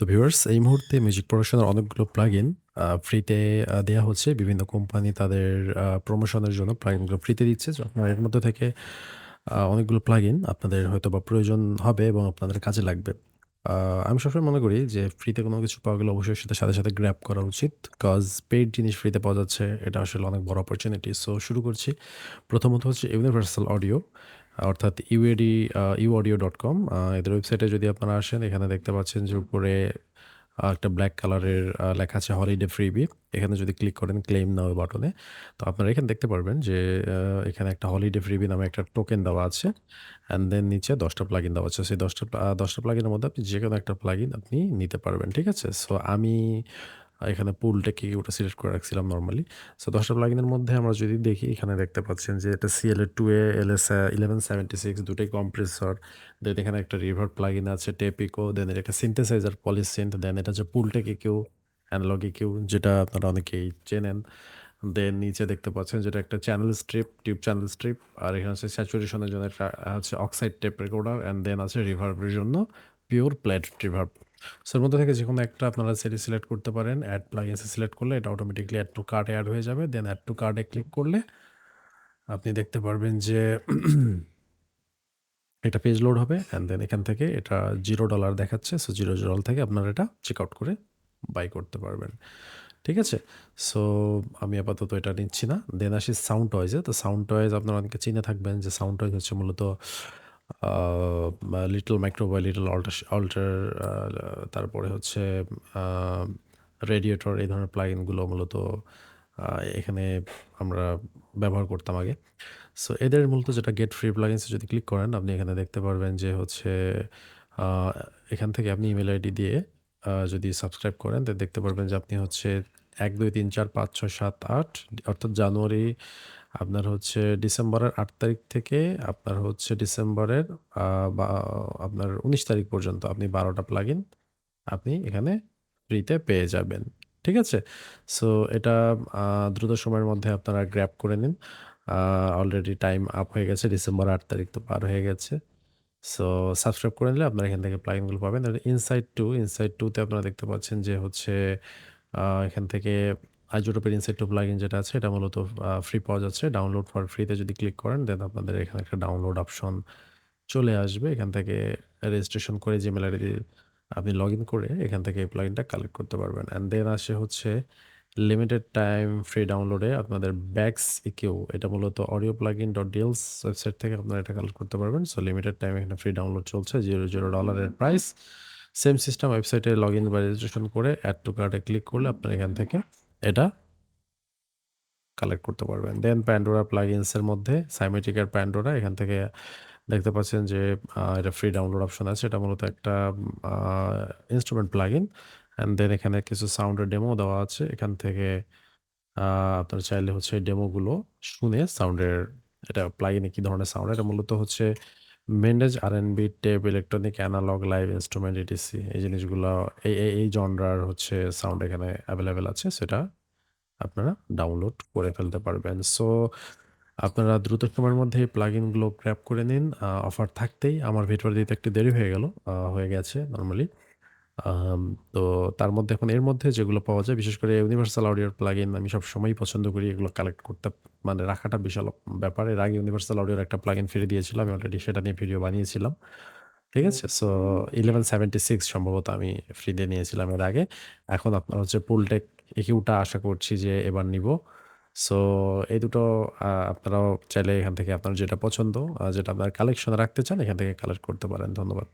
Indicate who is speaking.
Speaker 1: তো ভিউয়ার্স এই মুহূর্তে মিউজিক প্রোডাকশনের অনেকগুলো প্লাগইন আ ফ্রিতে দেওয়া হচ্ছে। বিভিন্ন কোম্পানি তাদের প্রমোশনের জন্য প্লাগইনগুলো ফ্রিতে দিচ্ছে। আপনার এর মধ্যে থেকে অনেকগুলো প্লাগইন আপনাদের হয়তো বা প্রয়োজন হবে এবং আপনাদের কাজে লাগবে। আমি সবসময় মনে করি যে ফ্রিতে কোনো কিছু পাওয়া গেলে অবশ্যই সেটার সাথে, সাথে গ্র্যাপ করা উচিত। কজ পেইড জিনিস ফ্রিতে পাওয়া যাচ্ছে এটা আসলে অনেক বড় অপরচুনিটি। সো শুরু করছি। প্রথমত হচ্ছে ইউনিভার্সাল অডিও অর্থাৎ UAD U audio dot com এদের ওয়েবসাইটে যদি আপনারা আসেন, এখানে দেখতে পাচ্ছেন যে উপরে একটা ব্ল্যাক কালারের লেখা আছে হলিডে ফ্রিবি। এখানে যদি ক্লিক করেন ক্লেইম নাও বাটনে তো আপনারা এখানে দেখতে পারবেন যে এখানে একটা হলিডে ফ্রিবি নামে একটা টোকেন দেওয়া আছে। অ্যান্ড দেন নিচে দশটা প্লাগিন দেওয়া আছে। সেই ১০ টা আ ১০ টা মধ্যে আপনি যে কোনো একটা প্লাগইন আপনি নিতে পারবেন। ঠিক আছে? সো আমি এখানে পুলটাকে ওটা সিলেক্ট করে রাখছিলাম নর্মালি সো ১০ টা প্লাগইনের মধ্যে আমরা যদি দেখি এখানে দেখতে পাচ্ছেন যে এটা CLA2A, LS আ 1176 দুটাই কম্প্রেসর। দেন এখানে একটা রিভার প্লাগইন আছে টেপিকো, দেন এটা একটা সিন্থেসাইজার পলিসিন্থ, দেন এটা হচ্ছে পুলটেক ইকিউ, অ্যানালগ ইকিউ যেটা আপনারা অনেকেই চেনেন। দেন নিচে দেখতে পাচ্ছেন যেটা একটা channel strip, tube channel strip আর এখানে হচ্ছে স্যাচুরেশন এর জন্য একটা হচ্ছে oxide tape recorder and then আছে রিভার্বের জন্য পিওর প্লেট রিভার্ব। এর মধ্যে থেকে যেকোনো একটা আপনারা সেটি সিলেক্ট করতে পারেন। অ্যাড প্লাগইনস এ সিলেক্ট করলে এটা automatically add to cart add হয়ে যাবে। Then add to cart click করলে আপনি দেখতে পারবেন যে এটা পেজ লোড হবে অ্যান্ড দেন এখান থেকে এটা জিরো ডলার দেখাচ্ছে। সো জিরো ডলার থেকে আপনারা এটা চেক আউট করে বাই করতে পারবেন। ঠিক আছে? সো আমি আপাতত এটা নিচ্ছি না। দেন আসি সাউন্ড টয়েজ। তো সাউন্ড টয়েজ আপনারা অনেকে চিনে থাকবেন যে সাউন্ড টয়েজ হচ্ছে মূলত লিটল মাইক্রো বা লিটল অল্টার অল্টার তারপরে হচ্ছে রেডিয়েটর এই ধরনের প্লাগইনগুলো মূলত এখানে আমরা ব্যবহার করতাম আগে। সো এদের মূলত যেটা গেট ফ্রি প্লাগইনস এ যদি ক্লিক করেন আপনি এখানে দেখতে পারবেন যে হচ্ছে এখান থেকে আপনি ইমেল আইডি দিয়ে যদি সাবস্ক্রাইব করেন দেখতে পারবেন যে আপনি হচ্ছে ১, ২, ৩, ৪, ৫, ৬, ৭, ৮ অর্থাৎ জানুয়ারি আপনার হচ্ছে ডিসেম্বরের আট তারিখ থেকে আপনার হচ্ছে ডিসেম্বরের বা, আপনার ১৯ তারিখ পর্যন্ত আপনি ১২ টা প্লাগইন আপনি এখানে ফ্রিতে পেয়ে যাবেন। ঠিক আছে? সো এটা দ্রুত সময়ের মধ্যে আপনারা গ্র্যাপ করে নিন। অলরেডি টাইম আপ হয়ে গেছে। ডিসেম্বর আট তারিখ তো পার হয়ে গেছে। সো সাবস্ক্রাইব করে নিলে আপনারা এখান থেকে প্লাগইনগুলো পাবেন। ইনসাইড টু ইনসাইড টুতে আপনারা দেখতে পাচ্ছেন যে হচ্ছে এখান থেকে আইজোটোপের ইনসাইড 2 প্লাগইন যেটা আছে, এটা মূলত ফ্রি পাওয়া যাচ্ছে। ডাউনলোড ফর ফ্রিতে যদি ক্লিক করেন দেন আপনাদের এখানে একটা ডাউনলোড অপশন চলে আসবে। এখান থেকে রেজিস্ট্রেশন করে জিমেল আইডি আপনি লগ ইন করে এখান থেকে এই প্লাগইনটা কালেক্ট করতে পারবেন। অ্যান্ড দেন আসে হচ্ছে লিমিটেড টাইম ফ্রি ডাউনলোডে আপনাদের ব্যাকস ইকিউ এটা মূলত audio plugin dot deals website থেকে আপনারা এটা কালেক্ট করতে পারবেন। সো লিমিটেড টাইম এখানে ফ্রি ডাউনলোড চলছে। জিরো জিরো ডলারের প্রাইস। সেম সিস্টেম ওয়েবসাইটে লগ ইন বা রেজিস্ট্রেশন করে অ্যাড টু কার্ট এ ক্লিক করলে আপনারা এখান থেকে এটা কালেক্ট করতে পারবেন। দেন প্যান্ডোরা প্লাগইনস এর মধ্যে সাইমেটিক আর প্যান্ডোরা এখান থেকে দেখতে পাচ্ছেন যে এটা ফ্রি ডাউনলোড অপশন আছে। এটা মূলত একটা ইন্সট্রুমেন্ট প্লাগইন। অ্যান্ড দেন এখানে কিছু সাউন্ডের ডেমো দেওয়া আছে। এখান থেকে আপনার চাইলে হচ্ছে ডেমোগুলো শুনে সাউন্ডের এটা প্লাগইনে কী ধরনের সাউন্ড এটা মূলত হচ্ছে Mendez B tape, electronic, analogue, live instrument etc এই জিনিসগুলো এই এই এই জনরার হচ্ছে সাউন্ড এখানে অ্যাভেলেবেল আছে। সেটা আপনারা ডাউনলোড করে ফেলতে পারবেন। সো আপনারা দ্রুত সময়ের মধ্যে এই প্লাগইনগুলো গ্র্যাব করে নিন। অফার থাকতেই আমার ভিডিওটা দিতে একটু দেরি হয়ে গেল। হয়ে গেছে নরমালি। তো তার মধ্যে এখন এর মধ্যে যেগুলো পাওয়া যায় বিশেষ করে ইউনিভার্সাল অডিওর প্লাগইন আমি সবসময়ই পছন্দ করি এগুলো কালেক্ট করতে মানে রাখাটা বিশাল ব্যাপার। এর আগে ইউনিভার্সাল অডিওর একটা প্লাগইন ফ্রি দিয়েছিল। আমি অলরেডি সেটা নিয়ে ভিডিও বানিয়েছিলাম। ঠিক আছে? সো 1176 সম্ভবত আমি ফ্রি দিয়ে নিয়েছিলাম এর আগে। এখন আপনার হচ্ছে পুলটেক ইকিউটা আশা করছি যে এবার নিব সো এই দুটো আপনারাও চাইলে এখান থেকে আপনার যেটা পছন্দ, যেটা আপনার কালেকশন রাখতে চান এখান থেকে কালেক্ট করতে পারেন। ধন্যবাদ।